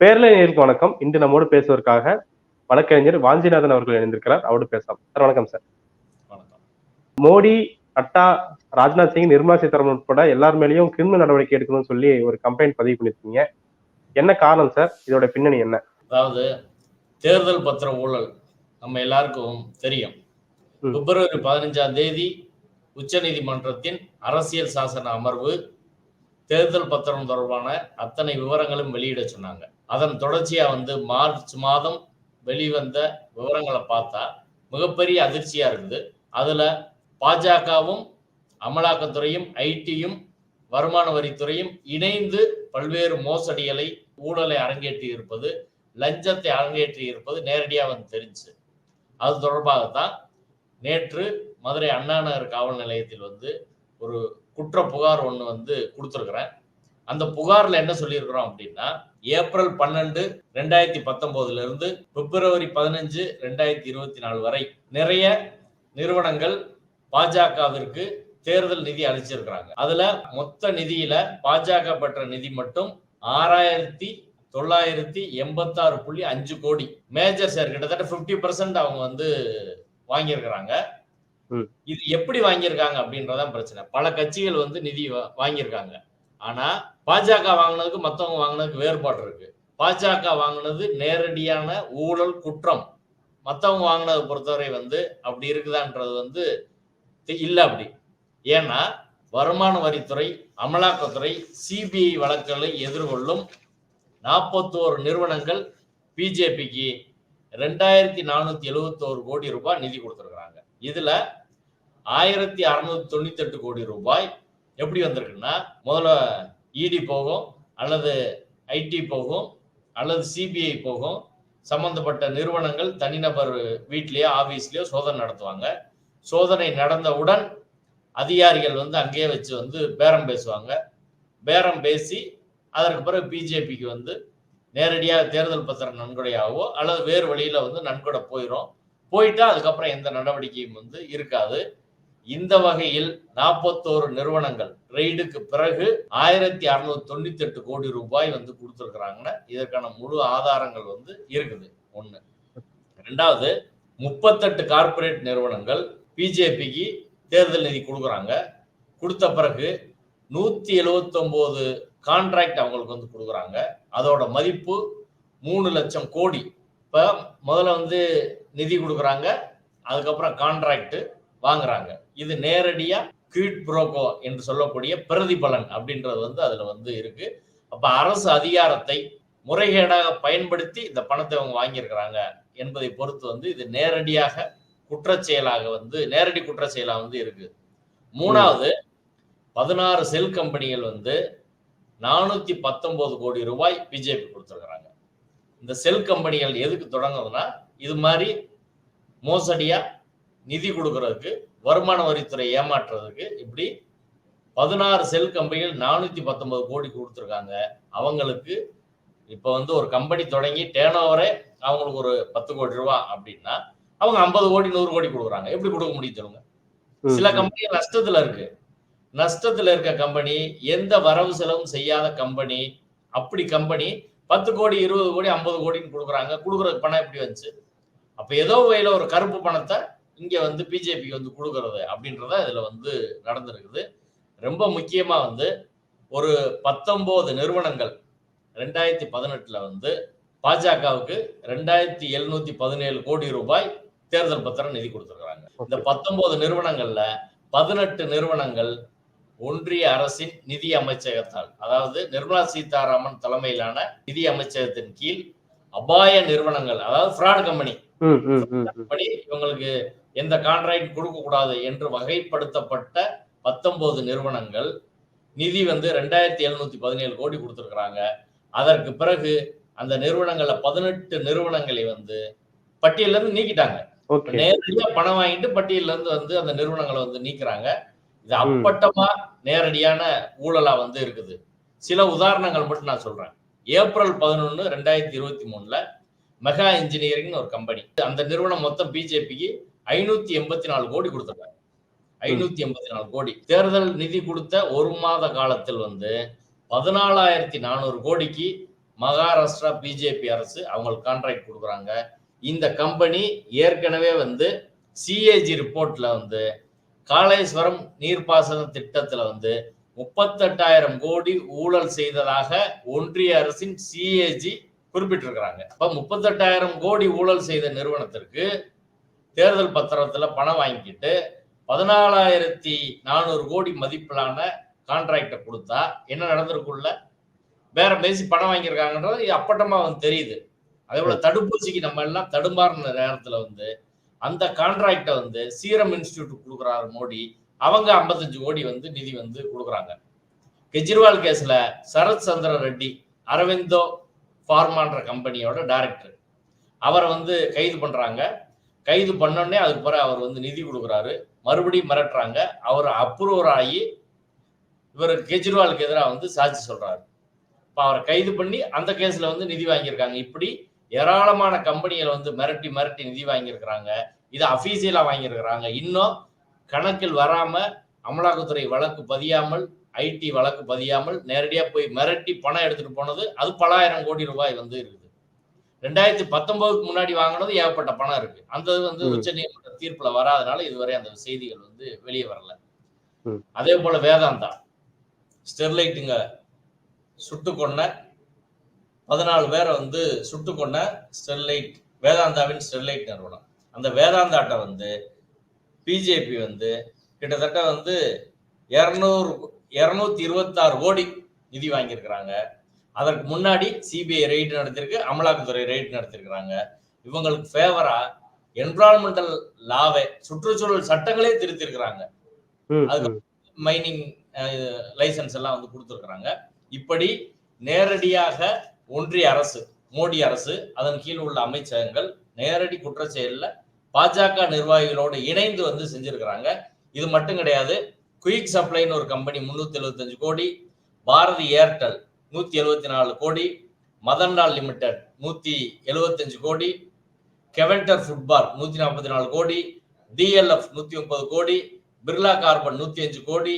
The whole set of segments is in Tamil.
பேரலைஞருக்கு வணக்கம். இன்று நம்மோடு பேசுவதற்காக வழக்கறிஞர் வாஞ்சிநாதன் அவர்கள் இணைந்திருக்கிறார். அவரோடு பேசலாம். சார் வணக்கம் சார். மோடி அட்டா ராஜ்நாத் சிங் நிர்மலா சீதாராமன் உட்பட எல்லார் மேலேயும் கிரிமினல் நடவடிக்கை எடுக்கணும்னு சொல்லி ஒரு கம்ப்ளைண்ட் பதிவு பண்ணிருக்கீங்க என்ன காரணம் சார்? இதோட பின்னணி என்ன? அதாவது தேர்தல் பத்திர ஊழல் நம்ம எல்லாருக்கும் தெரியும். பிப்ரவரி பதினஞ்சாம் தேதி உச்சநீதிமன்றத்தின் அரசியல் சாசன அமர்வு தேர்தல் பத்திரம் தொடர்பான அத்தனை விவரங்களும் வெளியிட சொன்னாங்க. அதன் தொடர்ச்சியாக வந்து மார்ச் மாதம் வெளிவந்த விவரங்களை பார்த்தா மிகப்பெரிய அதிர்ச்சியாக இருக்குது. அதில் பாஜகவும் அமலாக்கத்துறையும் ஐடியும் வருமான வரித்துறையும் இணைந்து பல்வேறு மோசடிகளை ஊழலை அரங்கேற்றி இருப்பது லஞ்சத்தை அரங்கேற்றி இருப்பது நேரடியாக வந்து தெரிஞ்சு. அது தொடர்பாகத்தான் நேற்று மதுரை அண்ணா நகர் காவல் நிலையத்தில் வந்து ஒரு குற்ற புகார் ஒன்று வந்து கொடுத்துருக்குறேன். அந்த புகார்ல என்ன சொல்லியிருக்கிறோம் அப்படின்னா ஏப்ரல் பன்னெண்டு ரெண்டாயிரத்தி பத்தொன்பதுல இருந்து பிப்ரவரி பதினஞ்சு ரெண்டாயிரத்தி இருபத்தி நாலு வரை நிறைய நிறுவனங்கள் பாஜகவிற்கு தேர்தல் நிதி அளிச்சிருக்கிறாங்க. அதுல மொத்த நிதியில பாஜக பெற்ற நிதி மட்டும் ஆறாயிரத்தி தொள்ளாயிரத்தி எண்பத்தாறு புள்ளி அஞ்சு கோடி. மேஜர் சார் கிட்டத்தட்ட 50% பர்சன்ட் அவங்க வந்து வாங்கியிருக்கிறாங்க. இது எப்படி வாங்கியிருக்காங்க அப்படின்றதான் பிரச்சனை. பல கட்சிகள் வந்து நிதி வாங்கியிருக்காங்க. ஆனா பாஜக வாங்கினதுக்கு மத்தவங்க வாங்கினதுக்கு வேறுபாடு இருக்கு. பாஜக வாங்கினது நேரடியான ஊழல் குற்றம். மத்தவங்க வாங்கினதை பொறுத்தவரை வந்து அப்படி இருக்குதான்றது வந்து இல்லை இல்ல அப்படி. ஏன்னா வருமான வரித்துறை அமலாக்கத்துறை சிபிஐ வழக்குகளை எதிர்கொள்ளும் நாற்பத்தோரு நிறுவனங்கள் பிஜேபிக்கு ரெண்டாயிரத்தி நானூத்தி எழுபத்தோரு கோடி ரூபாய் நிதி கொடுத்துருக்குறாங்க. இதுல ஆயிரத்தி அறுநூத்தி தொண்ணூத்தி எட்டு கோடி ரூபாய் எப்படி வந்திருக்குன்னா முதல்ல இடி போகும் அல்லது ஐடி போகும் அல்லது சிபிஐ போகும். சம்பந்தப்பட்ட நிறுவனங்கள் தனிநபர் வீட்லேயோ ஆஃபீஸ்லேயோ சோதனை நடத்துவாங்க. சோதனை நடந்தவுடன் அதிகாரிகள் வந்து அங்கேயே வச்சு வந்து பேரம் பேசுவாங்க. பேரம் பேசி அதற்கு பிறகு பிஜேபிக்கு வந்து நேரடியாக தேர்தல் பத்திரம் நன்கொடையாகவோ அல்லது வேறு வழியில் வந்து நன்கொடை போயிடும் போயிட்டா அதுக்கப்புறம் எந்த நடவடிக்கையும் வந்து இருக்காது. இந்த வகையில் நாற்பத்தோரு நிறுவனங்கள் ரெய்டுக்கு பிறகு ஆயிரத்தி அறுநூத்தி தொண்ணூத்தி எட்டு கோடி ரூபாய் வந்து கொடுத்துருக்குறாங்கன்னா இதற்கான முழு ஆதாரங்கள் வந்து இருக்குது. ஒன்று ரெண்டாவது முப்பத்தெட்டு கார்ப்பரேட் நிறுவனங்கள் பிஜேபிக்கு தேர்தல் நிதி கொடுக்குறாங்க. கொடுத்த பிறகு நூற்றி எழுவத்தொம்போது கான்ட்ராக்ட் அவங்களுக்கு வந்து கொடுக்குறாங்க. அதோட மதிப்பு மூணு லட்சம் கோடி. இப்போ முதல்ல வந்து நிதி கொடுக்குறாங்க. அதுக்கப்புறம் கான்ட்ராக்டு வாங்குறாங்க. இது நேரடியா கீட் புரோக்கோ என்று சொல்லக்கூடிய பிரதிபலன் அப்படின்றது வந்து அதுல வந்து இருக்கு. அப்ப அரசு அதிகாரத்தை முறைகேடாக பயன்படுத்தி இந்த பணத்தை அவங்க வாங்கியிருக்கிறாங்க என்பதை பொறுத்து வந்து இது நேரடியாக குற்றச்செயலாக வந்து நேரடி குற்றச்செயலாக வந்து இருக்கு. மூணாவது பதினாறு செல் கம்பெனிகள் வந்து நானூத்தி பத்தொன்பது கோடி ரூபாய் பிஜேபி கொடுத்துருக்குறாங்க. இந்த செல் கம்பெனிகள் எதுக்கு தொடங்குதுன்னா இது மாதிரி மோசடியா நிதி கொடுக்கறதுக்கு வருமான வரித்துறை ஏமாற்றுறதுக்கு இப்படி பதினாறு செல் கம்பெனிகள் நானூத்தி பத்தொன்பது கோடி கொடுத்துருக்காங்க. அவங்களுக்கு இப்போ வந்து ஒரு கம்பெனி தொடங்கி டேர்ன் ஓவரே அவங்களுக்கு ஒரு பத்து கோடி ரூபா அப்படின்னா அவங்க ஐம்பது கோடி நூறு கோடி கொடுக்குறாங்க. எப்படி கொடுக்க முடியும் சொல்லுங்க? சில. கம்பெனி நஷ்டத்துல இருக்கு. நஷ்டத்துல இருக்க கம்பெனி எந்த வரவு செலவும் செய்யாத கம்பெனி அப்படி கம்பெனி பத்து கோடி இருபது கோடி ஐம்பது கோடின்னு கொடுக்குறாங்க. கொடுக்குற பணம் எப்படி வந்துச்சு? அப்ப ஏதோ வகையில ஒரு கருப்பு பணத்தை இங்க வந்து பிஜேபிக்கு வந்து கொடுக்கறது அப்படின்றத இதுல வந்து நடந்திருக்குது. ரொம்ப முக்கியமா வந்து ஒரு பத்தொன்பது நிறுவனங்கள் ரெண்டாயிரத்தி பதினெட்டுல வந்து பாஜகவுக்கு ரெண்டாயிரத்தி எழுநூத்தி பதினேழு கோடி ரூபாய் தேர்தல் பத்திரம் நிதி கொடுத்திருக்காங்க இந்த பத்தொன்பது நிறுவனங்கள்ல பதினெட்டு நிறுவனங்கள் ஒன்றிய அரசின் நிதி அமைச்சகத்தால் அதாவது நிர்மலா சீதாராமன் தலைமையிலான நிதி அமைச்சகத்தின் கீழ் அபாய நிறுவனங்கள் அதாவது ஃப்ராட் கம்பெனி. படி இவங்களுக்கு எந்த கான்ட்ராக்ட் கொடுக்க கூடாது என்று வகைப்படுத்தப்பட்ட பத்தொன்பது நிறுவனங்கள் நிதி வந்து ரெண்டாயிரத்தி எழுநூத்தி பதினேழு கோடி கொடுத்துருக்குறாங்க. அதற்கு பிறகு அந்த நிறுவனங்கள்ல பதினெட்டு நிறுவனங்களை வந்து பட்டியல்ல இருந்து நீக்கிட்டாங்க. நேரடியா பணம் வாங்கிட்டு பட்டியல்ல இருந்து வந்து அந்த நிறுவனங்களை வந்து நீக்குறாங்க. இது அப்பட்டமா நேரடியான ஊழலா வந்து இருக்குது. சில உதாரணங்கள் மட்டும் நான் சொல்றேன். ஏப்ரல் பதினொன்னு ரெண்டாயிரத்தி இருபத்தி மூணுல மெகா இன்ஜினியரிங் ஒரு கம்பெனி. அந்த நிறுவனம் மொத்தம் பிஜேபிக்கு ஐநூத்தி எண்பத்தி நாலு கோடி கொடுத்துருக்காங்க ஐநூத்தி எண்பத்தி நாலு கோடி. தேர்தல் நிதி கொடுத்த ஒரு மாத காலத்தில் வந்து பதினாலாயிரத்தி நானூறு கோடிக்கு மகாராஷ்டிரா பிஜேபி அரசு அவங்களுக்கு கான்ட்ராக்ட் கொடுக்குறாங்க. இந்த கம்பெனி ஏற்கனவே வந்து சிஏஜி ரிப்போர்ட்ல வந்து காளேஸ்வரம் நீர்ப்பாசன திட்டத்துல வந்து முப்பத்தெட்டாயிரம் கோடி ஊழல் செய்ததாக ஒன்றிய அரசின் சிஏஜி குறிப்பிட்டிருக்கிறாங்க. அப்ப முப்பத்தெட்டாயிரம் கோடி ஊழல் செய்த நிறுவனத்திற்கு தேர்தல் பத்திரத்துல பணம் வாங்கிக்கிட்டு பதினாலாயிரத்தி நானூறு கோடி மதிப்பிலான கான்ட்ராக்டை கொடுத்தா என்ன நடந்திருக்குள்ள வேற பேசி பணம் வாங்கியிருக்காங்கன்றது அப்பட்டமா வந்து தெரியுது. அதே போல தடுப்பூசிக்கு நம்ம எல்லாம் தடுமாறின நேரத்துல வந்து அந்த கான்ட்ராக்டை வந்து சீரம் இன்ஸ்டிடியூட் கொடுக்குறாரு மோடி. அவங்க 55 கோடி வந்து நிதி வந்து கொடுக்குறாங்க. கெஜ்ரிவால் கேஸ்ல சரத் சந்திர ரெட்டி அரவிந்தோ ஃபார்மான்ற கம்பெனியோட டைரக்டர் அவரை வந்து கைது பண்றாங்க. கைது பண்ணோடனே அதுக்கு பிறகு அவர் வந்து நிதி கொடுக்குறாரு. மறுபடியும் மிரட்டுறாங்க. அவர் அப்ரூவர் ஆகி இவர் கெஜ்ரிவாலுக்கு எதிராக வந்து சாட்சி சொல்றாரு. இப்போ அவரை கைது பண்ணி அந்த கேஸில் வந்து நிதி வாங்கியிருக்காங்க. இப்படி ஏராளமான கம்பெனிகளை வந்து மிரட்டி மிரட்டி நிதி வாங்கியிருக்கிறாங்க. இதை அஃபீஷியலாக வாங்கியிருக்கிறாங்க. இன்னும் கணக்கில் வராமல் அமலாக்கத்துறை வழக்கு பதியாமல் ஐடி வழக்கு பதியாமல் நேரடியாக போய் மிரட்டி பணம் எடுத்துகிட்டு போனது அது பலாயிரம் கோடி ரூபாய் வந்து இருக்குது. ரெண்டாயிரத்தி பத்தொன்பதுக்கு முன்னாடி வாங்கினது ஏகப்பட்ட பணம் இருக்கு அந்த வந்து. உச்ச நீதிமன்ற தீர்ப்புல வராதனால இதுவரை அந்த செய்திகள் வந்து வெளியே வரல. அதே போல வேதாந்தா ஸ்டெர்லைட்டுங்க சுட்டு கொன்ன பதினாலு பேரை வந்து சுட்டு கொன்ன ஸ்டெர்லைட் வேதாந்தாவின் ஸ்டெர்லைட் நிறுவனம் அந்த வேதாந்தாட்ட வந்து பிஜேபி வந்து கிட்டத்தட்ட வந்து இரநூறு இரநூத்தி இருபத்தாறு கோடி நிதி வாங்கியிருக்கிறாங்க அதற்கு முன்னாடி சிபிஐ ரெய்டு நடத்திருக்கு அமலாக்கத்துறை ரெய்டு நடத்திருக்கிறாங்க இவங்களுக்கு ஃபேவரா என்விரான்மெண்டல் லாவை சுற்றுச்சூழல் சட்டங்களே திருத்திருக்கிறாங்க அது-. மைனிங் லைசன்ஸ் எல்லாம் வந்து கொடுத்துருக்குறாங்க. இப்படி நேரடியாக ஒன்றிய அரசு மோடி அரசு அதன் கீழ் உள்ள அமைச்சகங்கள் நேரடி குற்றச்செயல்ல பாஜக நிர்வாகிகளோடு இணைந்து வந்து செஞ்சிருக்கிறாங்க. இது மட்டும் கிடையாது குயிக் சப்ளைன்னு ஒரு கம்பெனி முன்னூத்தி எழுபத்தஞ்சு கோடி பாரதி ஏர்டெல் நூத்தி எழுபத்தி நாலு கோடி மதன்லால் லிமிடெட் நூத்தி எழுபத்தஞ்சு கோடி கெவென்டர் ஃபுட்பால் நூத்தி நாற்பத்தி நாலு கோடி டிஎல்எஃப் நூத்தி முப்பது கோடி பிர்லா கார்பன் நூத்தி அஞ்சு கோடி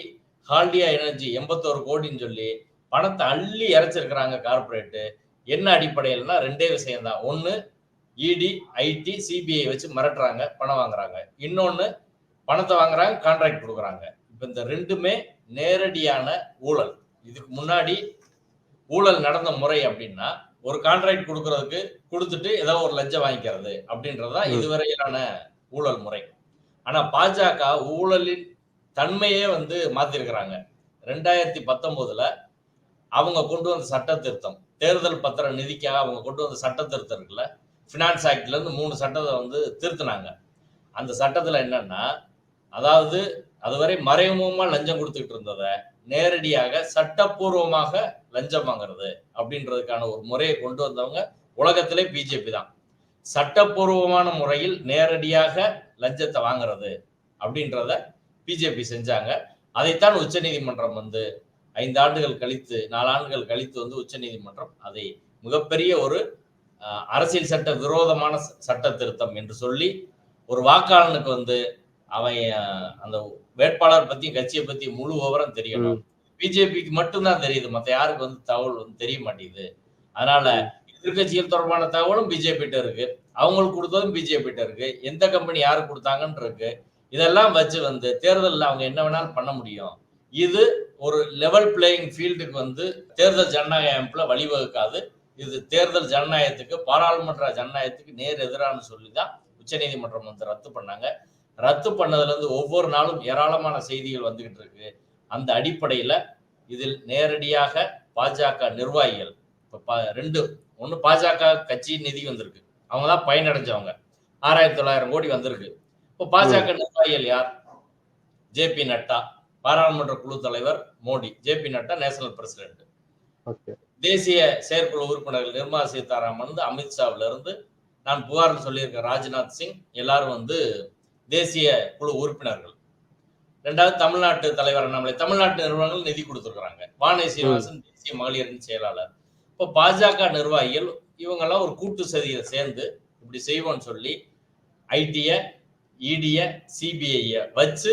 ஹால்டியா எனர்ஜி எண்பத்தோரு கோடின்னு சொல்லி பணத்தை அள்ளி இறைச்சிருக்கிறாங்க கார்பரேட்டு என்ன அடிப்படையில்னா ரெண்டே விஷயம் தான் இடி ஐடி சிபிஐ வச்சு மிரட்டுறாங்க பணம் வாங்குறாங்க. இன்னொன்று பணத்தை வாங்குறாங்க கான்ட்ராக்ட் கொடுக்குறாங்க. இப்போ இந்த ரெண்டுமே நேரடியான ஊழல். இதுக்கு முன்னாடி ஊழல் நடந்த முறை அப்படின்னா ஒரு கான்ட்ராக்ட் கொடுக்கறதுக்கு கொடுத்துட்டு ஏதோ ஒரு லஞ்சம் வாங்கிக்கிறது அப்படின்றதுதான். இதுவரையிலான ஊழல் முறை. ஆனா பாஜக ஊழலின் தன்மையே வந்து மாத்திருக்கிறாங்க. ரெண்டாயிரத்தி பத்தொன்பதுல அவங்க கொண்டு வந்த சட்ட திருத்தம் தேர்தல் பத்திர நிதிக்காக அவங்க கொண்டு வந்த சட்ட திருத்தம் இருக்குல்ல ஃபினான்ஸ் ஆக்ட்ல இருந்து மூணு சட்டத்தை வந்து திருத்தினாங்க. அந்த சட்டத்துல என்னன்னா அதாவது அதுவரை மறைமுகமா லஞ்சம் கொடுத்துட்டு இருந்ததை நேரடியாக சட்டப்பூர்வமாக லஞ்சம் வாங்குறது அப்படின்றதுக்கான ஒரு முறையை கொண்டு வந்தவங்க உலகத்திலே பிஜேபி தான். சட்டப்பூர்வமான முறையில் நேரடியாக லஞ்சத்தை வாங்குறது அப்படின்றத பிஜேபி செஞ்சாங்க. அதைத்தான் உச்சநீதிமன்றம் வந்து ஐந்து ஆண்டுகள் கழித்து நாலு ஆண்டுகள் கழித்து வந்து உச்சநீதிமன்றம் அதை மிகப்பெரிய ஒரு அரசியல் சட்ட விரோதமான ச- சட்ட திருத்தம் என்று சொல்லி ஒரு வாக்காளனுக்கு வந்து அவன் அந்த வேட்பாளர் பத்தியும் கட்சியை பத்தி முழு விவரம் தெரியணும். பிஜேபிக்கு மட்டும்தான் தெரியுது. மத்த யாருக்கு வந்து தகவல் வந்து தெரிய மாட்டேங்குது. அதனால எதிர்கட்சிகள் தொடர்பான தகவலும் பிஜேபி கிட்ட இருக்கு. அவங்களுக்கு கொடுத்ததும் பிஜேபி கிட்ட இருக்கு. எந்த கம்பெனி யாருக்கு கொடுத்தாங்கன்னு இருக்கு. இதெல்லாம் வச்சு வந்து தேர்தலில் அவங்க என்ன வேணாலும் பண்ண முடியும். இது ஒரு லெவல் பிளேயிங் ஃபீல்டுக்கு வந்து தேர்தல் ஜனநாயக அமைப்புல வழிவகுக்காது. இது தேர்தல் ஜனநாயகத்துக்கு பாராளுமன்ற ஜனநாயகத்துக்கு நேர் எதிரான சொல்லி தான் உச்சநீதிமன்றம் வந்து ரத்து பண்ணாங்க. ரத்து பண்ணதுல இருந்து ஒவ்வொரு நாளும் ஏராளமான செய்திகள் வந்துகிட்டு இருக்கு. அந்த அடிப்படையில இதில் நேரடியாக பாஜக நிர்வாகிகள் இப்ப பா- ரெண்டு ஒண்ணு பாஜக கட்சி நிதி வந்திருக்கு. அவங்க தான் பயனடைஞ்சவங்க. ஆறாயிரத்தி தொள்ளாயிரம் கோடி வந்திருக்கு. இப்போ பாஜக நிர்வாகிகள் யார்? ஜேபி நட்டா பாராளுமன்ற குழு தலைவர் Modi JP Nadda national president. தேசிய செயற்குழு உறுப்பினர்கள் நிர்மலா சீதாராமன் இருந்து அமித்ஷாவில இருந்து நான் புகார் சொல்லியிருக்க ராஜ்நாத் சிங் எல்லாரும் வந்து தேசிய குழு உறுப்பினர்கள். ரெண்டாவது தமிழ்நாட்டு தலைவர் அண்ணாமலை தமிழ்நாட்டு நிறுவனங்கள் நிதி கொடுத்துருக்காங்க வானதி சீனிவாசன் தேசிய மகளிரின் செயலாளர். இப்போ பாஜக நிர்வாகிகள் இவங்கெல்லாம் ஒரு கூட்டு சதியை சேர்ந்து இப்படி செய்வோம்னு சொல்லி ஐடிய இடிய சிபிஐய வச்சு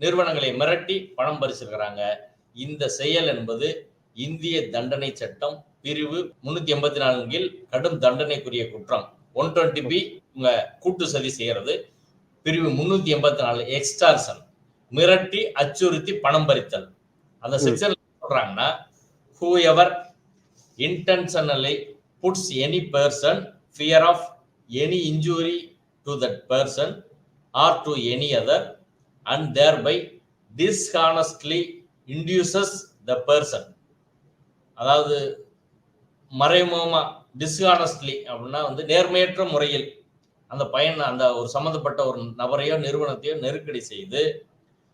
நிறுவனங்களை மிரட்டி பணம் பறிச்சிருக்கிறாங்க. இந்த செயல் என்பது இந்திய தண்டனை சட்டம் பிரிவு முன்னூத்தி எண்பத்தி நாலு கீழ் கடும் தண்டனைக்குரிய குற்றம். ஒன் டுவெண்ட்டி பி இவங்க கூட்டு சதி செய்யறது. பிரிவு முன்னூத்தி எண்பத்தி நாலு எக்ஸ்டார்சன் மிரட்டி அச்சுறுத்தி பணம் பறித்தல். அந்த செக்ஷன் சொல்றாங்கன்னா whoever intentionally puts any person fear of any injury to that person or to any other and thereby dishonestly induces the person அதாவது மறைமுகமா டிஸ்ஹானஸ்ட்லி அப்படின்னா வந்து நேர்மையற்ற முறையில் அந்த பயன் அந்த ஒரு சம்மந்தப்பட்ட ஒரு நபரையோ நிறுவனத்தையோ நெருக்கடி செய்து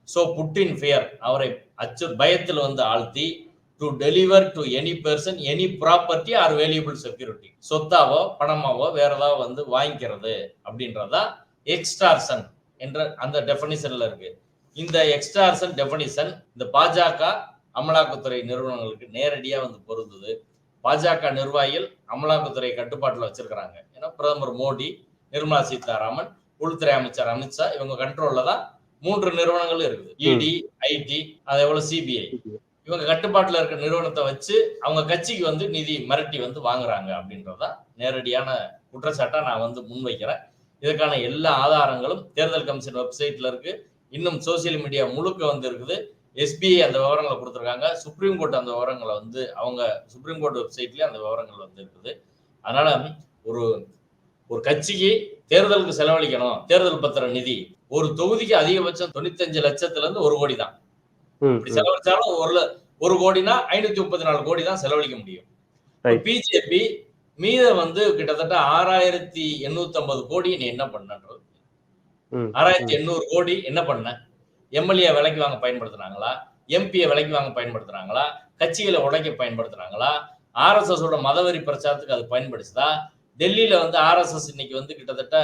ஸோ புட்டின் ஃபியர் அவரை அச்சு பயத்தில் வந்து ஆழ்த்தி to deliver to any person any property or valuable security சொத்தாவோ பணமாவோ வேற ஏதாவது வந்து வாங்கிக்கிறது அப்படின்றதா எக்ஸ்டார்சன் என்ற அந்த டெஃபனிஷன்ல இருக்கு. இந்த எக்ஸ்டார்சன் டெஃபனிஷன் இந்த பாஜக அமலாக்கத்துறை நிறுவனங்களுக்கு நேரடியா வந்து பொருந்தது. பாஜக நிர்வாகிகள் அமலாக்கத்துறை கட்டுப்பாட்டில் வச்சிருக்கிறாங்க. ஏன்னா பிரதமர் மோடி நிர்மலா சீதாராமன் உள்துறை அமைச்சர் அமித்ஷா இவங்க கண்ட்ரோல்ல தான் மூன்று நிறுவனங்களும் இருக்குது. இடி ஐடி அதே போல சிபிஐ இவங்க கட்டுப்பாட்டுல இருக்க நிறுவனத்தை வச்சு அவங்க கட்சிக்கு வந்து நிதி மிரட்டி வந்து வாங்குறாங்க அப்படின்றதான் நேரடியான குற்றச்சாட்டா நான் வந்து முன்வைக்கிறேன். இதுக்கான எல்லா ஆதாரங்களும் தேர்தல் கமிஷன் வெப்சைட்ல இருக்கு. இன்னும் சோசியல் மீடியா முழுக்க வந்து இருக்குது. எஸ்பிஐ அந்த விவரங்களை கொடுத்துருக்காங்க. சுப்ரீம் கோர்ட் அந்த விவரங்களை வந்து அவங்க சுப்ரீம் கோர்ட் வெப்சைட்லயே அந்த விவரங்கள் வந்து இருக்குது. அதனால ஒரு ஒரு கட்சிக்கு தேர்தலுக்கு செலவழிக்கணும் தேர்தல் பத்திர நிதி. ஒரு தொகுதிக்கு அதிகபட்சம் தொண்ணூத்தஞ்சு லட்சத்துல இருந்து ஒரு கோடி தான். இப்படி. செலவழிச்சாலும் ஒரு ஒரு கோடினா ஐநூத்தி முப்பத்தி நாலு கோடி தான் செலவழிக்க முடியும். பிஜேபி மீத வந்து கிட்டத்தட்ட ஆறாயிரத்தி எண்ணூத்தி ஐம்பது கோடி நீ என்ன பண்ணன்றது? ஆறாயிரத்தி எண்ணூறு கோடி என்ன பண்ண? எம்எல்ஏ விலைக்கு வாங்க பயன்படுத்துனாங்களா? எம்பியை விலைக்கு வாங்க பயன்படுத்துனாங்களா? கட்சிகளை உடைக்க பயன்படுத்துனாங்களா? ஆர்எஸ்எஸ் ஓட மதவெறி பிரச்சாரத்துக்கு அது பயன்படுச்சுதா? டெல்லியில வந்து ஆர்எஸ்எஸ் இன்னைக்கு வந்து கிட்டத்தட்ட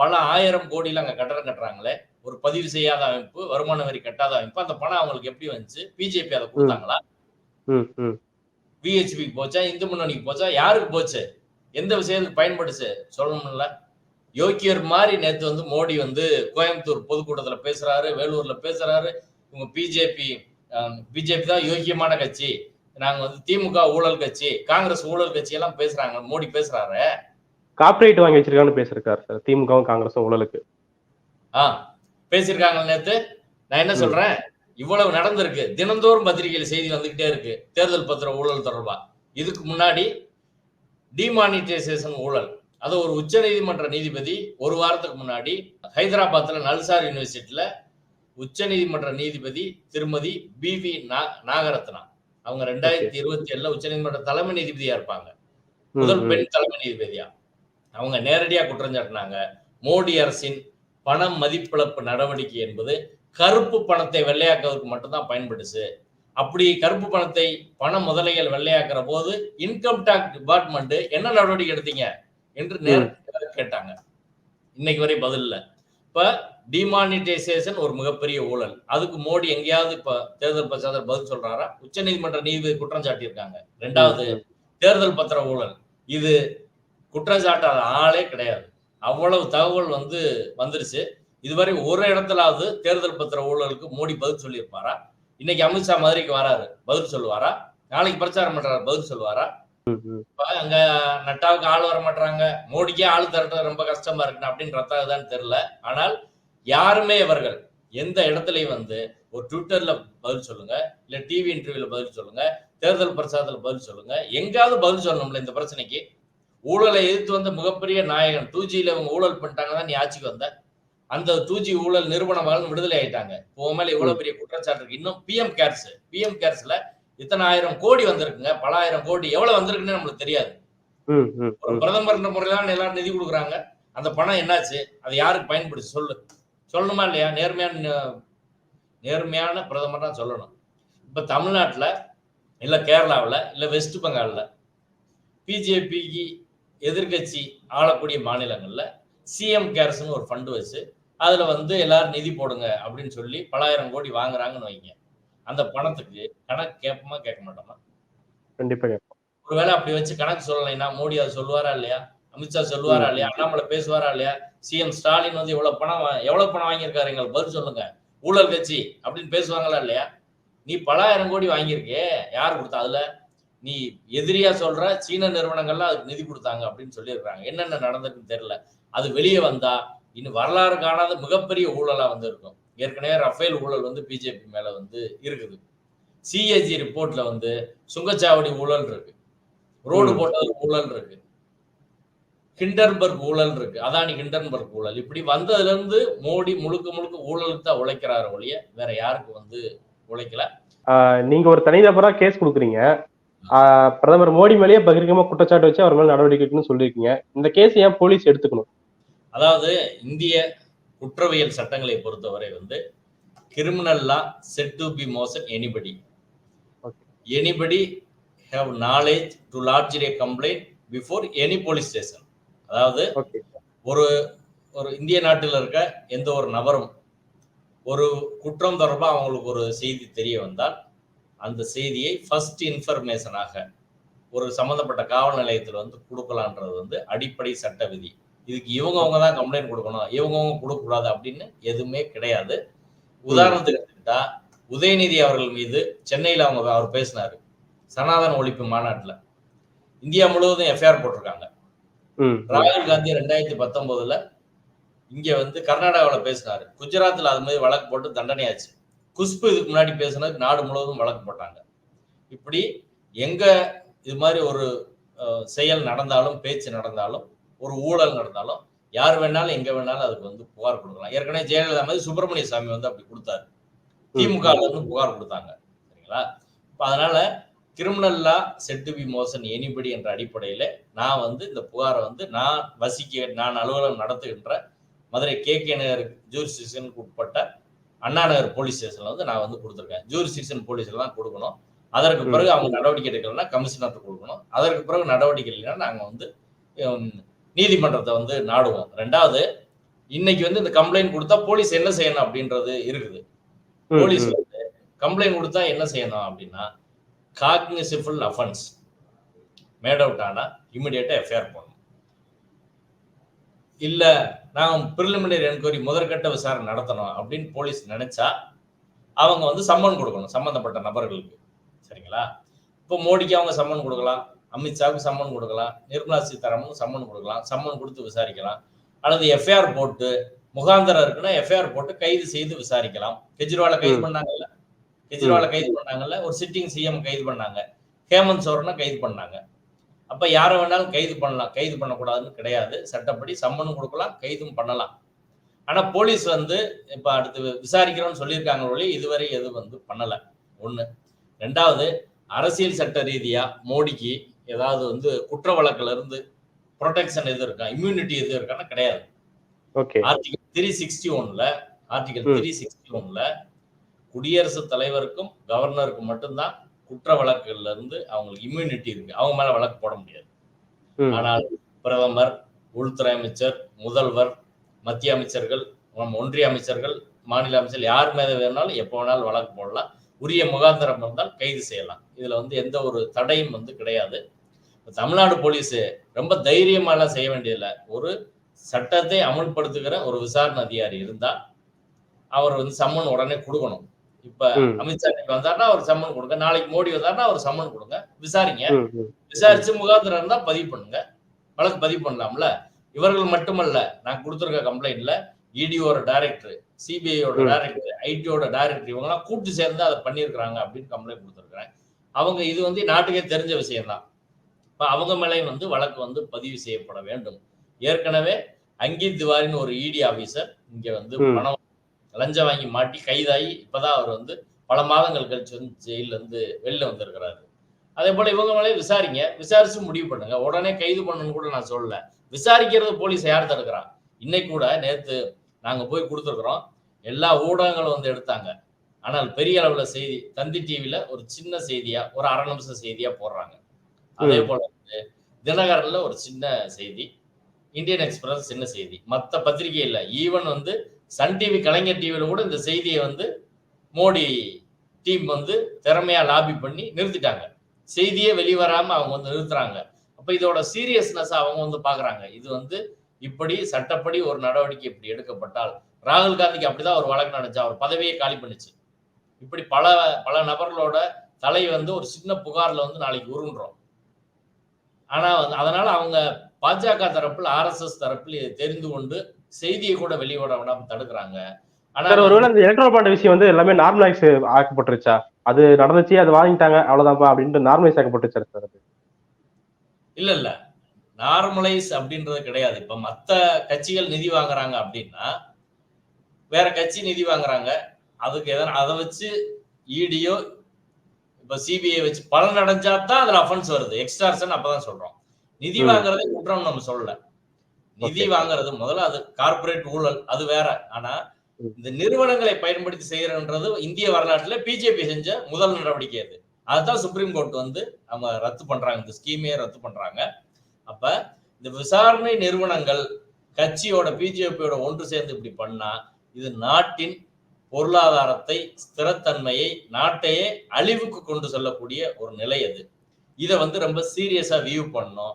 பல ஆயிரம் கோடியில அங்க கட்டடம் கட்டுறாங்களே. ஒரு பதிவு செய்யாத அமைப்பு வருமான வரி கட்டாத அமைப்பு. அந்த பணம் அவங்களுக்கு எப்படி வந்துச்சு? பிஜேபி அதை கொடுத்தாங்களா. விஹெச்பிக்கு போச்சா? இந்து முன்னணிக்கு போச்சா? யாருக்கு போச்சு? எந்த விஷயத்துக்கு பயன்படுச்சு? சொல்லணும்ல. யோக்கியர் மாதிரி நேத்து வந்து மோடி வந்து கோயம்புத்தூர் பொதுக்கூட்டத்துல பேசுறாரு வேலூர்ல பேசுறாரு. இவங்க பிஜேபி பிஜேபி தான் யோக்கியமான கட்சி. நாங்க வந்து திமுக ஊழல் கட்சி காங்கிரஸ் ஊழல் கட்சி எல்லாம் பேசுறாங்க. மோடி பேசுறாரு. கார்ப்பரேட் வாங்கி வச்சிருக்கான்னு பேசியிருக்காரு சார். திமுகவும் காங்கிரஸும் ஊழலுக்கு. ஆ பேசியிருக்காங்க நேத்து. நான் என்ன சொல்றேன்? இவ்வளவு நடந்திருக்கு. தினந்தோறும் பத்திரிகையில் செய்தி வந்துகிட்டே இருக்கு. தேர்தல் பத்திர ஊழல் தொடர்பா. இதுக்கு முன்னாடி டிமானிட்டைசேஷன் ஊழல். அது ஒரு உச்சநீதிமன்ற நீதிபதி ஒரு வாரத்துக்கு முன்னாடி ஹைதராபாத்ல நல்சார் யூனிவர்சிட்டியில உச்சநீதிமன்ற நீதிபதி திருமதி பி வி நாகரத்னா. அவங்க ரெண்டாயிரத்தி இருபத்தி ஏழுல உச்சநீதிமன்ற தலைமை நீதிபதியா இருப்பாங்க. முதல். பெண் தலைமை நீதிபதியா. அவங்க நேரடியா குற்றம் சாட்டினாங்க. மோடி அரசின் பண மதிப்பிழப்பு நடவடிக்கை என்பது கருப்பு பணத்தை வெள்ளையாக்குவதற்கு மட்டும்தான் பயன்படுச்சு. அப்படி கருப்பு பணத்தை பண முதலைகள் வெள்ளையாக்குற போது இன்கம் டாக்ஸ் டிபார்ட்மெண்ட் என்ன நடவடிக்கை எடுத்தீங்க? என்று நேரடியாக கேட்டாங்க. இன்னைக்கு வரை பதில் இல்ல. இப்ப டிமானிட்டைசேஷன் ஒரு மிகப்பெரிய ஊழல். அதுக்கு மோடி எங்கேயாவது இப்ப தேர்தல் பச்சாதல் பதில் சொல்றாரா? உச்சநீதிமன்ற நீதிபதி குற்றம் சாட்டியிருக்காங்க. ரெண்டாவது தேர்தல் பத்திர ஊழல். இது குற்றம் சாட்டாத ஆளே கிடையாது. அவ்வளவு தகவல் வந்து வந்துருச்சு. இதுவரை ஒரு இடத்துலாவது தேர்தல் பத்திர ஊழலுக்கு மோடி பதில் சொல்லியிருப்பாரா? இன்னைக்கு அமித்ஷா மதுரைக்கு வராரு பதில் சொல்லுவாரா? நாளைக்கு பிரச்சாரம் பண்றாரு பதில் சொல்லுவாரா? அங்க நட்டாவுக்கு ஆள் வர மாட்டாங்க மோடிக்கே ஆள் தரட்டு ரொம்ப கஷ்டமா இருக்கு அப்படின்னு ரத்தாகுதான்னு தெரியல. ஆனால் யாருமே இவர்கள் எந்த இடத்துலயும் வந்து ஒரு ட்விட்டர்ல பதில் சொல்லுங்க இல்ல டிவி இன்டர்வியூல பதில் சொல்லுங்க தேர்தல் பிரச்சாரத்துல பதில் சொல்லுங்க எங்காவது பதில் சொல்லணும்ல இந்த பிரச்சனைக்கு? ஊழலை எதிர்த்து வந்த மிகப்பெரிய நாயகன் டூ ஜில இவங்க ஊழல் பண்ணிட்டாங்க தான் நீ ஆட்சிக்கு வந்த? அந்த டூஜி ஊழல் நிறுவனமாக விடுதலை ஆயிட்டாங்க. உன் மேல இவ்வளவு பெரிய குற்றச்சாட்டு இருக்கு. இன்னும் பிஎம் கேர்ஸ் பிஎம் கேர்ஸ்ல இத்தனை ஆயிரம் கோடி வந்திருக்குங்க. பல ஆயிரம் கோடி எவ்வளவு வந்திருக்குன்னு நம்மளுக்கு தெரியாது. ஒரு. பிரதமர் முறையில எல்லாரும் நிதி கொடுக்குறாங்க. அந்த பணம் என்னாச்சு? அது யாருக்கு பயன்படுச்சு சொல்லு. சொல்லணுமா இல்லையா? நேர்மையான நேர்மையான பிரதமர் தான் சொல்லணும். இப்ப தமிழ்நாட்டுல இல்ல கேரளாவில் இல்ல வெஸ்ட் பெங்கால்ல பிஜேபிக்கு எதிர்க்கட்சி ஆளக்கூடிய மாநிலங்கள்ல சிஎம் கேர்ஸ்னு ஒரு ஃபண்டு வச்சு அதுல வந்து எல்லாரும் நிதி போடுங்க அப்படின்னு சொல்லி பலாயிரம் கோடி வாங்குறாங்கன்னு வைங்க. அந்த பணத்துக்கு கணக்கு கேட்போமா கேட்க மாட்டோமா? கண்டிப்பா கேட்போம். ஒருவேளை அப்படி வச்சு கணக்கு சொல்லலைன்னா மோடி அதை சொல்லுவாரா இல்லையா? அமித்ஷா சொல்லுவாரா இல்லையா? அண்ணாமலை பேசுவாரா இல்லையா? சிஎம் ஸ்டாலின் வந்து இவ்வளவு பணம் எவ்வளவு பணம் வாங்கியிருக்காரு? எங்களுக்கு பதில் சொல்லுங்க. ஊழல் கட்சி அப்படின்னு பேசுவாங்களா இல்லையா? நீ பலாயிரம் கோடி வாங்கியிருக்கே. யார் கொடுத்தா? அதுல நீ எதிரியா சொல்ற சீன நிறுவனங்கள்லாம் அதுக்கு நிதி கொடுத்தாங்க அப்படின்னு சொல்லியிருக்காங்க என்னென்ன நடந்திருக்குன்னு தெரியல. அது வெளியே வந்தா இன்னும் வரலாறு காணாத மிகப்பெரிய ஊழலா வந்து இருக்கும். ஏற்கனவே ரஃபேல் ஊழல் வந்து பிஜேபி மேல வந்து இருக்குது. சிஏஜி ரிப்போர்ட்ல வந்து சுங்கச்சாவடி ஊழல் இருக்கு. ரோடு. போட்டது ஊழல் இருக்கு. ஹிண்டன்பர்க் ஊழல் இருக்கு. அதானி ஹிண்டன்பர்க் ஊழல். இப்படி வந்ததுல இருந்து மோடி முழுக்க முழுக்க ஊழலுக்கு தான் உழைக்கிறாரு ஒழிய வேற யாருக்கு வந்து உழைக்கல? நீங்க ஒரு தனிநபரா கேஸ் கொடுக்குறீங்க. பிரதமர் மோடி மேலேயே பகிரங்கமா குற்றச்சாட்டு வச்சு அவர் மேல நடவடிக்கை எடுக்கணும்னு சொல்லியிருக்கீங்க. இந்த கேஸ் ஏன் போலீஸ் எடுத்துக்கணும்? அதாவது இந்திய குற்றவியல் சட்டங்களை பொறுத்தவரை வந்து criminal law set to be motion anybody. Anybody have knowledge to lodge a complaint before any police station அதாவது ஒரு ஒரு இந்திய நாட்டில் இருக்க எந்த ஒரு நபரும் ஒரு குற்றம் தொடர்பாக அவங்களுக்கு ஒரு செய்தி தெரிய வந்தால் அந்த செய்தியை ஃபர்ஸ்ட் இன்ஃபர்மேஷனாக ஒரு சம்மந்தப்பட்ட காவல் நிலையத்தில் வந்து கொடுக்கலான்றது வந்து அடிப்படை சட்ட விதி. இதுக்கு இவங்கவங்க தான் கம்ப்ளைண்ட் கொடுக்கணும் இவங்கவங்க கொடுக்கக்கூடாது அப்படின்னு எதுவுமே கிடையாது. உதாரணத்துக்கு எடுத்துக்கிட்டா உதயநிதி அவர்கள் மீது சென்னையில் அவங்க அவர் பேசினாரு சனாதன ஒழிப்பு மாநாட்டில். இந்தியா முழுவதும் எஃப்ஐஆர் போட்டிருக்காங்க. ராகுல் காந்தி ரெண்டாயிரத்தி பத்தொன்பதுல இங்க வந்து கர்நாடகாவில் பேசினாரு. குஜராத்ல அது மாதிரி வழக்கு போட்டு தண்டனையாச்சு. குஷ்பு இதுக்கு முன்னாடி பேசினதுக்கு நாடு முழுவதும் வழக்கு போட்டாங்க. இப்படி எங்க இது மாதிரி ஒரு செயல் நடந்தாலும் பேச்சு நடந்தாலும் ஒரு ஊழல் நடந்தாலும் யார் வேணாலும் எங்க வேணாலும் அதுக்கு வந்து புகார் கொடுக்கலாம். ஏற்கனவே ஜெயலலிதா மாதிரி சுப்பிரமணிய சாமி வந்து அப்படி கொடுத்தாரு. திமுக இருந்து புகார் கொடுத்தாங்க. சரிங்களா? இப்ப அதனால criminal law set be motion anybody என்ற அடிப்படையில நான் வந்து இந்த புகாரை வந்து நான் வசிக்க நான் அலுவலகம் நடத்துகின்ற மதுரை கே கே நகர் ஜூரிஸ்டிக்ஷனுக்கு உட்பட்ட அண்ணா நகர் போலீஸ் ஸ்டேஷன்ல வந்து நான் வந்து கொடுத்துருக்கேன். ஜூரிஸ்டிக்ஷன் போலீஸ்ல தான் கொடுக்கணும். அதற்கு. பிறகு அவங்க நடவடிக்கை எடுக்கலன்னா கமிஷனருக்கு கொடுக்கணும். அதற்கு பிறகு நடவடிக்கை இல்லைன்னா நாங்க வந்து நீதிமன்றத்தை வந்து நாடுவோம். ரெண்டாவது இன்னைக்கு வந்து இந்த கம்ப்ளைண்ட் கொடுத்தா போலீஸ் என்ன செய்யணும் அப்படின்றது இருக்குது. போலீஸ். வந்து கம்ப்ளைண்ட் கொடுத்தா என்ன செய்யணும் அப்படின்னா காக்னிசிபிள் அஃபென்ஸ் மேட் அவுட் ஆனா இமிடியேட்டா எஃப்ஐஆர் போடணும். இல்ல நாங்க ப்ரிலிமினரி என்கொயரி முதற்கட்ட விசாரணை நடத்தணும் அப்படின்னு போலீஸ் நினைச்சா அவங்க வந்து சம்மன் கொடுக்கணும் சம்பந்தப்பட்ட நபர்களுக்கு. சரிங்களா? இப்போ மோடிக்கு அவங்க சம்மன் கொடுக்கலாம். அமித்ஷாவுக்கு சம்மன் கொடுக்கலாம் நிர்மலா சீதாராமனுக்கு சம்மன் கொடுக்கலாம் சம்மன் கொடுத்து விசாரிக்கலாம். அல்லது எஃப்ஐஆர் போட்டு முகாந்தரம் இருக்குன்னா எஃப்ஐஆர் போட்டு கைது செய்து விசாரிக்கலாம். கெஜ்ரிவாலை கைது. பண்ணாங்கல்ல? கெஜ்ரிவாலை கைது பண்ணாங்கல்ல? ஒரு சிட்டிங் சிஎம் கைது பண்ணாங்க. ஹேமந்த் சோரனை கைது பண்ணாங்க. அப்ப யாரை வேணாலும் கைது பண்ணலாம். கைது பண்ணக்கூடாதுன்னு கிடையாது. சட்டப்படி சம்மனும் கொடுக்கலாம் கைதும் பண்ணலாம். ஆனா போலீஸ் வந்து இப்ப அடுத்து விசாரிக்கிறோம்னு சொல்லியிருக்காங்க ஒழி இதுவரை எதுவும் வந்து பண்ணல. ஒண்ணு. ரெண்டாவது அரசியல் சட்ட ரீதியா மோடிக்கு ஏதாவது வந்து குற்ற வழக்குல இருந்து ப்ரொடெக்ஷன் எது இருக்கா? இம்யூனிட்டி எது இருக்கான்னு கிடையாது. ஆர்டிகல் த்ரீ சிக்ஸ்டி ஒன்ல ஆர்டிகல். த்ரீ சிக்ஸ்டி ஒன்ல குடியரசுத் தலைவருக்கும் கவர்னருக்கும் மட்டும்தான் குற்ற வழக்குகள்ல இருந்து அவங்களுக்கு இம்யூனிட்டி இருக்கு. அவங்க மேல வழக்கு போட முடியாது. ம். ஆனால் பிரதமர் உள்துறை அமைச்சர் முதல்வர் மத்திய அமைச்சர்கள் நம்ம ஒன்றிய அமைச்சர்கள் மாநில அமைச்சர் யார் மீது வேணாலும் எப்போ வேணாலும் வழக்கு போடலாம். உரிய முகாந்திரம் இருந்தால் கைது செய்யலாம். இதுல வந்து எந்த ஒரு தடையும் வந்து கிடையாது. தமிழ்நாடு போலீஸ் ரொம்ப தைரியமாலாம் செய்ய வேண்டியதில்லை. ஒரு சட்டத்தை அமுல்படுத்துகிற ஒரு விசாரணை அதிகாரி இருந்தா அவர் வந்து சம்மன் உடனே கொடுக்கணும். இப்ப. அமித்ஷா இன்னைக்கு வந்தாருன்னா அவர் சம்மன் கொடுங்க. நாளைக்கு மோடி வந்தாருன்னா அவர் சம்மன் கொடுங்க. விசாரிங்க. விசாரிச்சு முகாந்திரம் இருந்தா பதிவு பண்ணுங்க. வழக்கு பதிவு பண்ணலாம்ல? இவர்கள் மட்டுமல்ல நான் கொடுத்துருக்க கம்ப்ளைண்ட்ல இடிஓட டைரக்டர் சிபிஐயோட. டைரக்டர் ஐடியோட டைரக்டர் இவங்கெல்லாம் கூட்டு சேர்ந்து அதை பண்ணியிருக்கிறாங்க அப்படின்னு கம்ப்ளைண்ட் கொடுத்துருக்கிறேன். அவங்க இது வந்து நாட்டுக்கே தெரிஞ்ச விஷயம்தான். இப்ப அவங்க மேலேயும் வந்து வழக்கு வந்து பதிவு செய்யப்பட வேண்டும். ஏற்கனவே அங்கித் திவாரின்னு ஒரு இடி ஆபீசர் இங்க வந்து. பணம் லஞ்சம் வாங்கி மாட்டி கைதாகி இப்பதான் அவர் வந்து பல மாதங்கள் கழிச்சு வந்து ஜெயில இருந்து வெளில வந்திருக்கிறாரு. அதே போல இவங்க மேலே விசாரிங்க. விசாரிச்சு முடிவு பண்ணுங்க. உடனே கைது பண்ணணும்னு கூட நான் சொல்லல. விசாரிக்கிறது போலீஸ் யார் தடுக்கிறான்? இன்னைக்கு கூட நேத்து நாங்க போய் கொடுத்துருக்குறோம். எல்லா ஊடகங்களும் வந்து எடுத்தாங்க. ஆனால் பெரிய அளவுல செய்தி தந்தி டிவில ஒரு சின்ன செய்தியா ஒரு அரை நிமிஷம் செய்தியா போடுறாங்க. அதே போல வந்து தினகரன்ல ஒரு சின்ன செய்தி இந்தியன் எக்ஸ்பிரஸ் சின்ன செய்தி. மத்த பத்திரிகை இல்ல. ஈவன் வந்து சன் டிவி கலைஞர் டிவில கூட இந்த செய்தியை வந்து மோடி டீம் வந்து திறமையா லாபி பண்ணி நிறுத்திட்டாங்க. செய்தியே வெளிவராம அவங்க வந்து நிறுத்துறாங்க. அப்ப இதோட சீரியஸ்னஸ் அவங்க வந்து பாக்குறாங்க. இது வந்து இப்படி சட்டப்படி ஒரு நடவடிக்கை இப்படி எடுக்கப்பட்டால் ராகுல் காந்திக்கு அப்படிதான் ஒரு வழக்கு நடந்துச்சு. அவர் பதவியை காலி பண்ணுச்சு. இப்படி பல பல நபர்களோட தலை வந்து ஒரு சின்ன புகார்ல வந்து நாளைக்கு உருண்டுறோம் ஆனா வந்து அதனால அவங்க பாஜக தரப்பில் ஆர்எஸ்எஸ் தரப்பில் தெரிந்து கொண்டு செய்தியை கூட வெளியிட விடாம தடுக்கிறாங்க. ஆனா ஒருவேளை இந்த எலக்ட்ரல் பாண்ட் விஷயம் வந்து எல்லாமே நார்மலைஸ் ஆக்கப்பட்டுருச்சா? அது நடந்துச்சு அது வாங்கிட்டாங்க அவ்வளவுதான்ப்பா அப்படின்ட்டு நார்மலைஸ் ஆக்கப்பட்டுச்சு சார் அது? இல்ல இல்ல. நார்மலைஸ் அப்படின்றது கிடையாது. இப்ப மத்த கட்சிகள் நிதி வாங்குறாங்க அப்படின்னா வேற கட்சி நிதி வாங்குறாங்க. அதுக்கு எதனா அதை வச்சு இடியோ இப்ப சிபிஐ வச்சு பலன் அடைஞ்சா தான் அதுல அஃபென்ஸ் வருது. எக்ஸ்டார்சன் அப்பதான் சொல்றோம். நிதி. வாங்குறதே குற்றம் நம்ம சொல்லல. நிதி. வாங்குறது முதல்ல அது கார்ப்பரேட் ஊழல் அது வேற. ஆனா. இந்த நிறுவனங்களை பயன்படுத்தி செய்யறன்றது இந்திய வரலாற்றுல பிஜேபி செஞ்ச முதல் நடவடிக்கை அது. அதுதான் சுப்ரீம் கோர்ட் வந்து அவங்க ரத்து பண்றாங்க. இந்த ஸ்கீமே ரத்து பண்றாங்க. அப்ப இந்த விசாரணை நிறுவனங்கள் கட்சியோட பிஜேபியோட ஒன்று சேர்ந்து இப்படி பண்ணா இது நாட்டின் பொருளாதாரத்தை ஸ்திரத்தன்மையை நாட்டையே அழிவுக்கு கொண்டு செல்லக்கூடிய ஒரு நிலை அது. இதை வந்து ரொம்ப சீரியஸா வியூ பண்ணணும்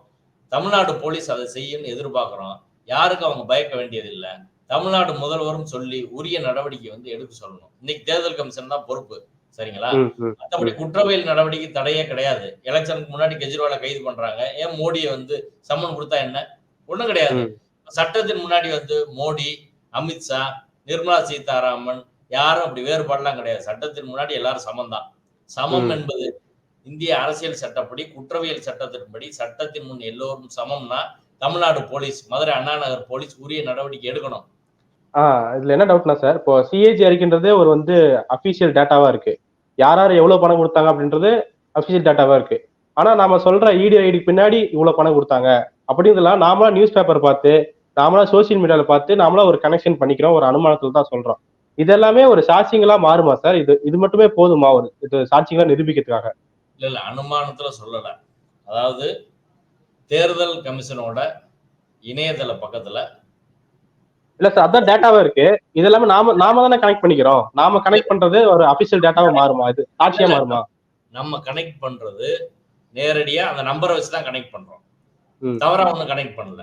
தமிழ்நாடு போலீஸ் அதை செய்யும்னு எதிர்பார்க்கிறோம். யாருக்கும் அவங்க பயக்க வேண்டியதில்லை. தமிழ்நாடு முதல்வரும் சொல்லி உரிய நடவடிக்கை வந்து எடுக்க சொல்லணும். இன்னைக்கு தேர்தல் கமிஷன் தான் பொறுப்பு. சரிங்களா. மற்றபடி குற்றவியல் நடவடிக்கை தடையே கிடையாது. எலெக்ஷனுக்கு முன்னாடி கெஜ்ரிவாலை கைது பண்றாங்க. ஏன் மோடியை வந்து சம்மன் கொடுத்தா என்ன? ஒண்ணும் கிடையாது. சட்டத்தின் முன்னாடி வந்து மோடி அமித்ஷா நிர்மலா சீதாராமன் யாரும் அப்படி வேறுபாடுலாம் கிடையாது. சட்டத்தின் முன்னாடி எல்லாரும் சமம் தான் சமம். என்பது இந்திய அரசியல் சட்டப்படி குற்றவியல் சட்டத்தின்படி சட்டத்தின் முன் எல்லோரும் சமம்னா தமிழ்நாடு போலீஸ் மதுரை அண்ணா நகர் போலீஸ் உரிய நடவடிக்கை எடுக்கணும். ஆஹ் இதுல என்ன டவுட்னா சார் இப்போ சிஏஜி அறிக்கின்றதே ஒரு வந்து அபிஷியல் டேட்டாவா இருக்கு. யார் யார் எவ்வளவு பணம் கொடுத்தாங்க அப்படின்றது அபிஷியல் டேட்டாவா இருக்கு. ஆனா நாம சொல்ற E இடி ஐடி பின்னாடி இவ்வளவு பணம் கொடுத்தாங்க. அப்படின்றதுலாம் நாமளா நியூஸ் பேப்பர் பார்த்து நாமளா சோசியல் மீடியால பார்த்து நாமளா ஒரு கனெக்ஷன் பண்ணிக்கிறோம் ஒரு அனுமானத்துல தான் சொல்றோம். இது எல்லாமே ஒரு சாட்சியங்களா மாறுமா சார்? இது இது மட்டுமே போதுமா? ஒரு இது சாட்சியங்களா நிரூபிக்கிறதுக்காக. இல்ல இல்ல. அனுமானத்துல சொல்லல. அதாவது தேர்தல் கமிஷனோட இணையதள பக்கத்துல இல்ல சார் அதான் டேட்டாவா இருக்கு. இது எல்லாமே நாம நாம தானே கனெக்ட் பண்ணிக்கிறோம். நாம கனெக்ட் பண்றது ஒரு அபிஷியல் டேட்டாவா மாறுமா? இது சாட்சியா மாறுமா? நம்ம கனெக்ட் பண்றது நேரடியா அந்த நம்பரை வச்சு தான் கனெக்ட் பண்றோம். தவறா ஒன்றும் கனெக்ட் பண்ணல.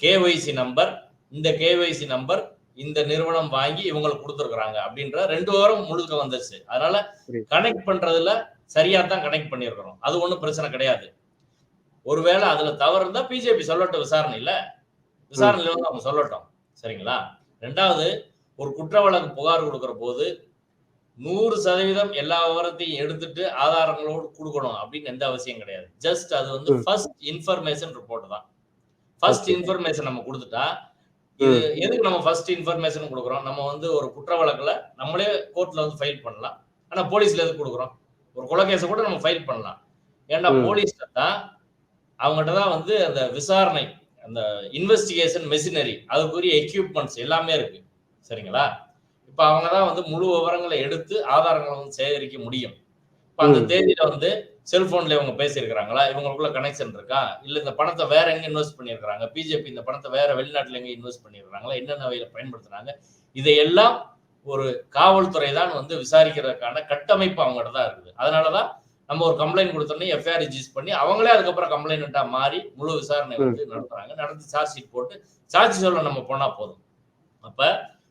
கேஒய்சி நம்பர் இந்த கேஒய்சி நம்பர் இந்த நிறுவனம் வாங்கி இவங்களுக்கு கொடுத்துருக்காங்க அப்படின்ற ரெண்டு வாரம் முழுக்க வந்துருச்சு. அதனால. கனெக்ட் பண்றதுல சரியா தான் கனெக்ட் பண்ணியிருக்கிறோம். அது ஒண்ணும் பிரச்சனை கிடையாது. ஒருவேளை அதுல தவறு இருந்தா பிஜேபி சொல்லட்டும் விசாரணை இல்ல விசாரணையில. வந்து அவங்க சொல்லட்டும். சரிங்களா? ரெண்டாவது ஒரு குற்ற வழக்கு புகார் கொடுக்கிற போது நூறு சதவீதம் எல்லா விவரத்தையும் எடுத்துட்டு ஆதாரங்களோடு கொடுக்கணும் அப்படின்னு எந்த அவசியம் கிடையாது. ஜஸ்ட் அது வந்து. ஃபர்ஸ்ட் இன்ஃபர்மேஷன் ரிப்போர்ட் தான். ஃபர்ஸ்ட் இன்ஃபர்மேஷன் நம்ம கொடுத்துட்டா இது எதுக்கு நம்ம ஃபர்ஸ்ட் இன்ஃபர்மேஷன் கொடுக்குறோம்? நம்ம வந்து ஒரு குற்ற வழக்குல நம்மளே கோர்ட்ல வந்து ஃபைல் பண்ணலாம். ஆனா போலீஸ்ல எதுக்கு கொடுக்குறோம்? ஒரு கொலை கேஸை கூட நம்ம ஃபைல் பண்ணலாம். ஏன்னா. போலீஸ்ல தான் அவங்ககிட்ட தான் வந்து அந்த விசாரணை அந்த இன்வெஸ்டிகேஷன் மெஷினரி அதுக்குரிய எக்யூப்மெண்ட்ஸ் எல்லாமே இருக்கு. சரிங்களா? இப்ப அவங்க தான் வந்து முழு விவரங்களை எடுத்து ஆதாரங்களை வந்து சேகரிக்க முடியும். அந்த. தேதியில வந்து செல்போன்ல இவங்க பேசியிருக்கிறாங்களா? இவங்களுக்குள்ள கனெக்ஷன் இருக்கா? இல்ல இந்த பணத்தை வேற எங்க இன்வெஸ்ட் பண்ணியிருக்காங்க பிஜேபி இந்த பணத்தை வேற வெளிநாட்டுல எங்க இன்வெஸ்ட் பண்ணியிருக்காங்களா என்னென்ன வகையில பயன்படுத்துறாங்க? இதையெல்லாம் ஒரு காவல்துறை தான் வந்து விசாரிக்கிறதுக்கான கட்டமைப்பு அவங்ககிட்ட தான் இருக்குது. அதனாலதான் நம்ம ஒரு கம்ப்ளைண்ட் கொடுத்தோன்னே எஃப்ஐஆர் ரிஜிஸ்டர் பண்ணி அவங்களே அதுக்கப்புறம் கம்ப்ளைண்ட்டா மாறி முழு விசாரணை வந்து நடத்துறாங்க. நடத்தி சார்ஜ் ஷீட் போட்டு சாட்சி சொல்ல நம்ம போனா போதும். அப்ப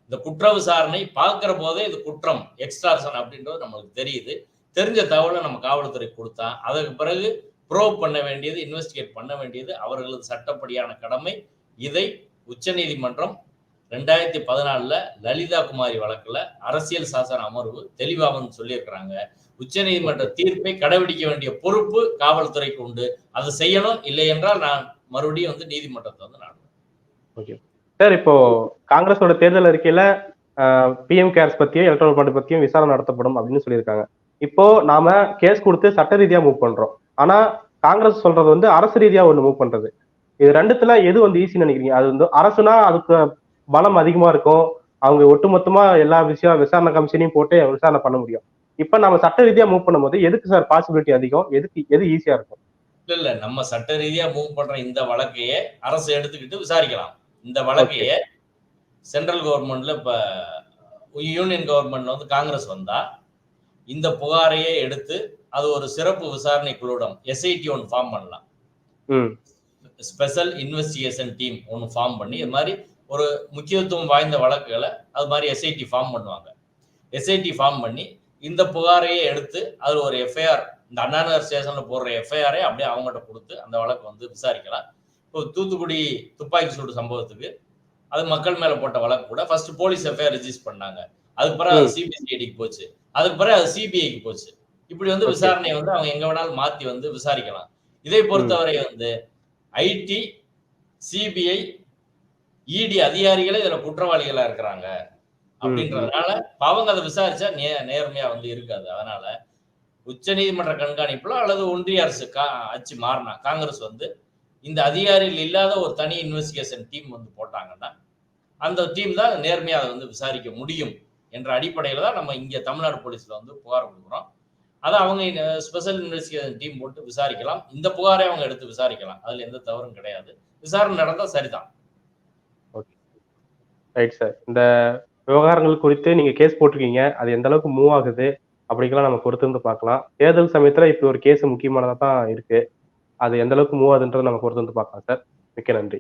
இந்த குற்ற விசாரணை பார்க்கிற போதே இது குற்றம். எக்ஸ்ட்ராசன் அப்படின்றது நம்மளுக்கு தெரியுது. தெரிஞ்ச தகவலை நம்ம காவல்துறை கொடுத்தா அதற்கு பிறகு ப்ரோவ் பண்ண வேண்டியது இன்வெஸ்டிகேட் பண்ண வேண்டியது அவர்களது சட்டப்படியான கடமை. இதை உச்சநீதிமன்றம் ரெண்டாயிரத்தி பதினாலில் லலிதா குமாரி வழக்கில் அரசியல் சாசன அமர்வு தெளிவாகவும் சொல்லியிருக்கிறாங்க. உச்சநீதிமன்ற தீர்ப்பை கடைபிடிக்க வேண்டிய பொறுப்பு காவல்துறைக்கு உண்டு. அதை செய்யணும் இல்லை என்றால் நான் மறுபடியும் வந்து நீதிமன்றத்தை வந்து நான் ஓகே. சார் இப்போ காங்கிரஸோட தேர்தல் அறிக்கையில பிஎம் கேர்ஸ் பத்தியும் எலக்ட்ரல் பாண்டு பத்தியும் விசாரணை நடத்தப்படும் அப்படின்னு சொல்லியிருக்காங்க. இப்போ நாம கேஸ் கொடுத்து சட்ட ரீதியா மூவ் பண்றோம். ஆனா காங்கிரஸ் சொல்றது வந்து அரசு ரீதியா ஒண்ணு மூவ் பண்றது. இது ரெண்டுத்துல எது வந்து ஈஸின்னு நினைக்கிறீங்க? அது வந்து அரசுனா அதுக்கு பலம் அதிகமா இருக்கும். அவங்க ஒட்டுமொத்தமா எல்லா விஷயம் விசாரணை கமிஷனையும் போட்டு விசாரணை பண்ண முடியும். இப்ப நம்ம சட்ட ரீதியா மூவ் பண்ணும்போது எதுக்கு சார் பாசிபிலிட்டி அதிகம்? எதுக்கு எது ஈஸியா இருக்கும்? இல்ல இல்ல. நம்ம சட்ட ரீதியா மூவ் பண்ற இந்த வழக்கையே அரசு எடுத்துக்கிட்டு விசாரிக்கலாம். இந்த வழக்கையே சென்ட்ரல் கவர்மெண்ட்ல இப்ப யூனியன் கவர்மெண்ட்ல வந்து காங்கிரஸ் வந்தா இந்த புகாரையே எடுத்து அது ஒரு சிறப்பு விசாரணை குழுவிடம் எஸ்ஐடி ஒன்று ஃபார்ம் பண்ணலாம். ஸ்பெஷல் இன்வெஸ்டிகேஷன் டீம் ஒன்று ஃபார்ம் பண்ணி இது மாதிரி ஒரு முக்கியத்துவம் வாய்ந்த வழக்குகளை அது மாதிரி எஸ்ஐடி ஃபார்ம் பண்ணுவாங்க. எஸ்ஐடி ஃபார்ம் பண்ணி இந்த புகாரையே எடுத்து அதில் ஒரு எஃப்ஐஆர் இந்த அண்ணாநகர் ஸ்டேஷனில் போடுற எஃப்ஐஆரே அப்படியே அவங்ககிட்ட கொடுத்து அந்த வழக்கு வந்து விசாரிக்கலாம். இப்போ தூத்துக்குடி துப்பாக்கி சூடு சம்பவத்துக்கு அது மக்கள் மேலே போட்ட வழக்கு கூட ஃபர்ஸ்ட் போலீஸ் எஃப்ஐஆர் ரிஜிஸ்டர் பண்ணாங்க. அதுக்கு பிறகு அது சிபிசிஐடிக்கு போச்சு. அதுக்கு பிறகு அது சிபிஐக்கு போச்சு. இப்படி வந்து. விசாரணையை வந்து அவங்க எங்க வேணாலும் மாத்தி வந்து விசாரிக்கலாம். இதை பொறுத்தவரை வந்து ஐடி சிபிஐ இடி அதிகாரிகளே இதுல குற்றவாளிகளா இருக்கிறாங்க. அப்படின்றதுனால அவங்க அதை விசாரிச்சா நே நேர்மையா வந்து இருக்காது. அதனால உச்சநீதிமன்ற கண்காணிப்புல அல்லது ஒன்றிய அரசு கா ஆட்சி மாறினா காங்கிரஸ் வந்து இந்த அதிகாரிகள் இல்லாத ஒரு தனி இன்வெஸ்டிகேஷன் டீம் வந்து போட்டாங்கன்னா அந்த டீம் தான் நேர்மையா அதை வந்து விசாரிக்க முடியும். என்ற அடிப்படையில் தான் நம்ம இங்கே தமிழ்நாடு போலீஸில் வந்து புகார் கொடுக்குறோம். அதை அவங்க ஸ்பெஷல் இன்வெஸ்டிகேஷன் டீம் போட்டு விசாரிக்கலாம். இந்த புகாரை அவங்க எடுத்து விசாரிக்கலாம். அதில் எந்த தவறும் கிடையாது. விசாரணை நடந்தால் சரிதான். ரைட் சார் இந்த விவகாரங்கள் குறித்து நீங்கள் கேஸ் போட்டிருக்கீங்க. அது எந்த அளவுக்கு மூவ் ஆகுது அப்படிங்கலாம் நம்ம பொறுத்து வந்து பார்க்கலாம். தேர்தல் சமயத்தில் இப்போ ஒரு கேஸ் முக்கியமானதாக தான் இருக்குது அது எந்த அளவுக்கு மூவ் ஆகுதுன்றதை நம்ம பொறுத்து வந்து பார்க்கலாம் சார் மிக்க நன்றி.